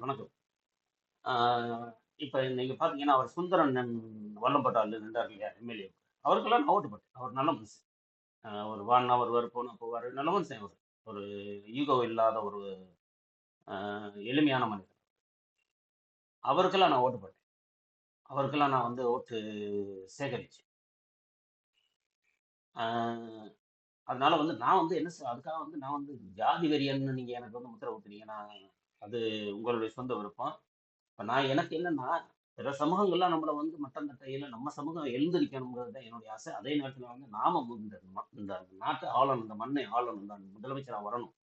வணக்கம். இப்போ நீங்கள் பார்த்தீங்கன்னா, அவர் சுந்தரன் வல்லம்பட்டால் நின்றார் இல்லையா? எம்.எல்.ஏ. அவருக்கெல்லாம் நான் ஓட்டு போட்டேன். அவர் நல்ல மனுஷன். அ ஒரு வான்னா வருவார் போனால் போவார் நல்ல மனுஷன் அவர் ஒரு ஈகோ இல்லாத ஒரு எளிமையான மனிதர். அவருக்கெல்லாம் நான் ஓட்டு போட்டேன். அவருக்கெல்லாம் நான் வந்து ஓட்டு சேகரித்தேன் அதனால வந்து நான் வந்து என்ன சொ அதுக்காக வந்து நான் வந்து ஜாதி வெறியன்னு நீங்கள் எனக்கு வந்து முத்திரை ஊற்றுனீங்க நான் அது உங்களுடைய சொந்த விருப்பம். இப்போ நான் எனக்கு என்னன்னா, பிற சமூகங்கள்லாம் நம்மள வந்து மட்டம் தட்டையில நம்ம சமூகம் எழுந்திருக்கணுங்கிறது தான் என்னுடைய ஆசை. அதே நேரத்தில் வந்து நாம இந்த ம இந்த நாட்டை ஆளணும், இந்த மண்ணை ஆளணும், தான் முதலமைச்சரா வரணும்.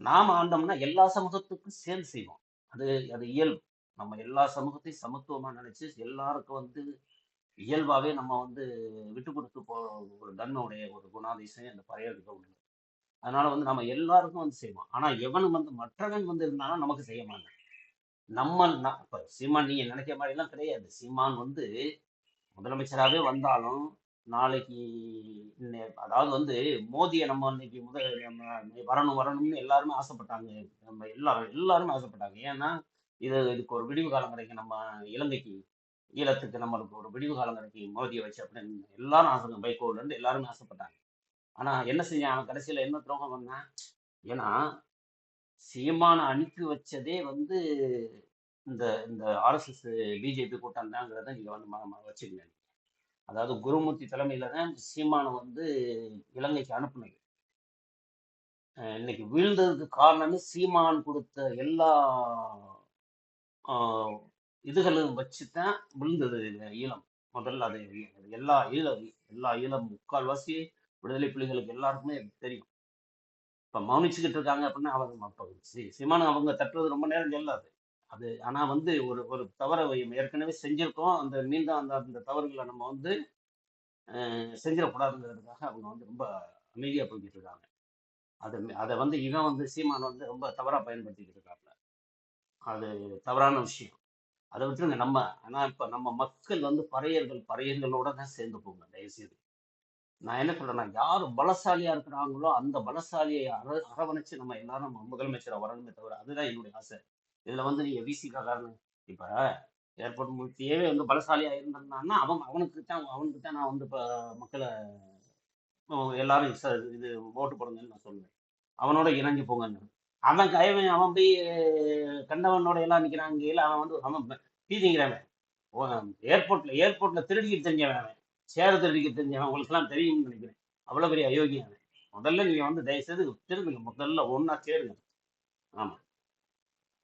நாம ஆண்டோம்னா எல்லா சமூகத்துக்கும் சேர்ந்து செய்வோம். அது அது இயல்பு. நம்ம எல்லா சமூகத்தையும் சமத்துவமா நினச்சி எல்லாருக்கும் வந்து இயல்பாவே நம்ம வந்து விட்டு கொடுத்து போ ஒரு தன்மையுடைய ஒரு குணாதிசயம் அந்த பறையர்கிட்ட உண்டு. அதனால வந்து நம்ம எல்லாருக்கும் வந்து செய்வோம். ஆனா எவனும் வந்து மற்றவன் வந்து இருந்தானா நமக்கு செய்ய மாட்டான். நம்ம இப்ப சீமான் நீங்க நினைக்கிற மாதிரி எல்லாம் கிடையாது. சீமான் வந்து முதலமைச்சராகவே வந்தாலும், நாளைக்கு அதாவது வந்து மோதியை நம்ம இன்னைக்கு முதல் நம்ம வரணும் வரணும்னு எல்லாருமே ஆசைப்பட்டாங்க. நம்ம எல்லாரும் எல்லாருமே ஆசைப்பட்டாங்க. ஏன்னா, இது இதுக்கு ஒரு விடிவு காலம் கிடைக்கும். நம்ம இலங்கைக்கு, ஈழத்துக்கு நம்மளுக்கு ஒரு விடிவு காலம் கிடைக்கும். மோதியை வச்சு அப்படின்னு எல்லாரும் ஆசை வைகோலருந்து எல்லாருமே ஆசைப்பட்டாங்க. ஆனா என்ன செஞ்சான்? அவன் கடைசியில என்ன துரோகம் பண்ணான்? ஏன்னா, சீமான அனுப்பி வச்சதே வந்து இந்த இந்த ஆர்எஸ்எஸ், பிஜேபி கூட்டம் தாங்கிறத நீங்க வந்து ம வச்சுக்கங்க. அதாவது குருமூர்த்தி தலைமையில தான் சீமான வந்து இலங்கைக்கு அனுப்புனது. இன்னைக்கு வீழ்ந்ததுக்கு காரணமே சீமான் கொடுத்த எல்லா இதுகளும் வச்சு தான் விழுந்தது இந்த ஈழம். முதல்ல அது எல்லா ஈழ எல்லா ஈழம் முக்கால்வாசி விடுதலை புலிகளுக்கு எல்லாருக்குமே தெரியும். இப்போ மௌனிச்சுக்கிட்டு இருக்காங்க அப்படின்னா, அவங்க அப்ப சி சிமானம் அவங்க தட்டுறது ரொம்ப நேரம் செல்லாது. அது ஆனால் வந்து ஒரு ஒரு தவறை ஏற்கனவே செஞ்சிருக்கோம். அந்த மீண்டும் அந்த அந்த தவறுகளை நம்ம வந்து செஞ்சிடக்கூடாதுங்கிறதுக்காக அவங்க வந்து ரொம்ப அமைதியாக போய்கிட்டு இருக்காங்க. அத அதை வந்து இவன் வந்து சீமான் வந்து ரொம்ப தவறாக பயன்படுத்திக்கிட்டு இருக்காங்க அது தவறான விஷயம். அதை விட்டுருங்க நம்ம. ஆனால் இப்போ நம்ம மக்கள் வந்து பறையர்கள் பறையர்களோட தான் சேர்ந்து போங்க தயவுசெய்து. நான் என்ன சொல்றேன்னா, யாரு பலசாலியா இருக்கிறாங்களோ, அந்த பலசாலியை அர அரவணைச்சு நம்ம எல்லாரும் முதலமைச்சரா வரணுமே தவிர, அதுதான் என்னுடைய ஆசை. இதுல வந்து நீங்க விசிக காரணம் இப்ப ஏர்போர்ட் மூர்த்தியே வந்து பலசாலியா இருந்திருந்தான்னா, அவன் அவனுக்கு தான் அவனுக்கு தான் நான் வந்து இப்ப மக்களை எல்லாரும் இது ஓட்டு போடுங்கன்னு நான் சொல்லுவேன். அவனோட இணங்கி போங்கன்னு. அவன் கைவன் அவன் போய் கண்டவனோட எல்லாம் நிக்கிறாங்ககையில அவன் வந்து அவன் பீதிங்கிறவன் ஏர்போர்ட்ல ஏர்போர்ட்ல திருடிக்கிட்டு தெரிஞ்சவன் அவன். சேரத்தை அடிக்க தெரிஞ்சவன். உங்களுக்குலாம் தெரியும்னு நினைக்கிறேன் அவ்வளோ பெரிய அயோக்கியான முதல்ல நீங்க வந்து தயவுசெய்து திருந்துங்க. முதல்ல ஒண்ணா சேருங்க. ஆமா.